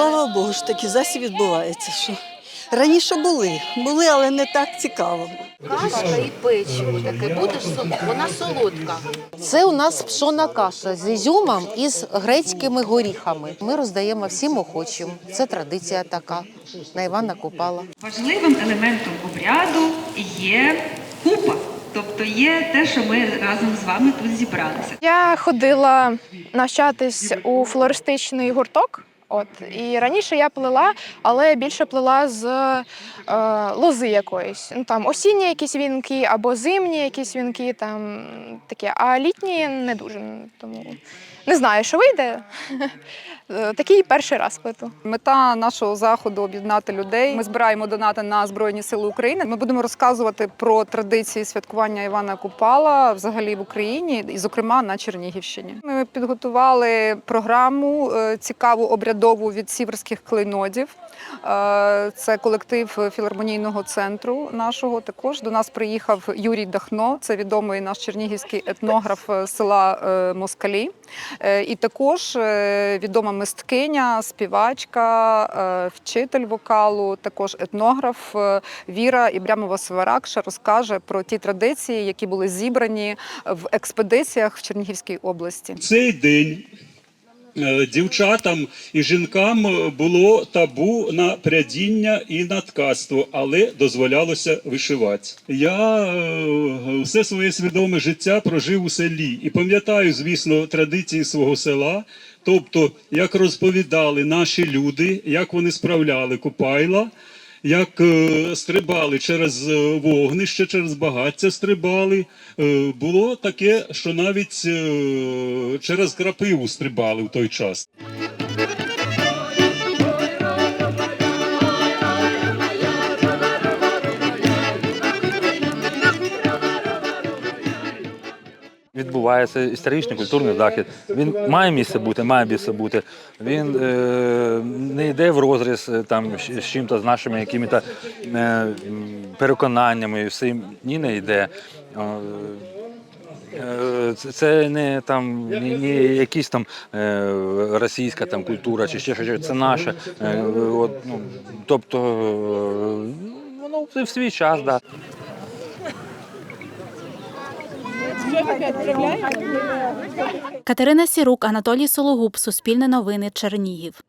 слава Богу, ж таки засіб відбувається. Що раніше були, були, але не так цікаво. Кашка і печиво таке, будеш вона солодка. Це у нас пшона каша з ізюмом і з грецькими горіхами. Ми роздаємо всім охочим. Це традиція така на Івана Купала. Важливим елементом обряду є купа, тобто є те, що ми разом з вами тут зібралися. Я ходила навчатись у флористичний гурток. От і раніше я плела, але більше плела з е, лози якоїсь. Ну там осінні якісь вінки або зимні якісь вінки, там таке. А літні не дуже. Тому не знаю, що вийде. Е, Такий перший раз плету. Мета нашого заходу об'єднати людей. Ми збираємо донати на Збройні Сили України. Ми будемо розказувати про традиції святкування Івана Купала взагалі в Україні, і, зокрема, на Чернігівщині. Ми підготували програму е, цікаву обрядову від сіверських клейнодів. Е, Це колектив філармонійного центру нашого. Також до нас приїхав Юрій Дахно, це відомий наш чернігівський етнограф е, села е, Москалі. І також відома мисткиня, співачка, вчитель вокалу, також етнограф Віра Ібрямова Сваракша розкаже про ті традиції, які були зібрані в експедиціях в Чернігівській області. цей день дівчатам і жінкам е, було табу на прядіння і на ткацтво, але дозволялося вишивати. Я е, все своє свідоме життя прожив у селі і пам'ятаю, звісно, традиції свого села. Тобто, як розповідали наші люди, як вони справляли купайла, як е, стрибали через е, вогнище, через багаття стрибали. Е, було таке, що навіть через крапиву стрибали в той час. Відбувається історичний культурний захід. Він має місце бути, має місце бути. Він е, не йде в розріз е, там з чим-то з нашими якими-то е, переконаннями. і Всім ні, не йде. Е, це- не там ні якісь там е, російська там культура чи ще щось. Це наше. Е, от, ну, тобто воно в свій час, да. Катерина Сірук, Анатолій Сологуб, Суспільне новини, Чернігів.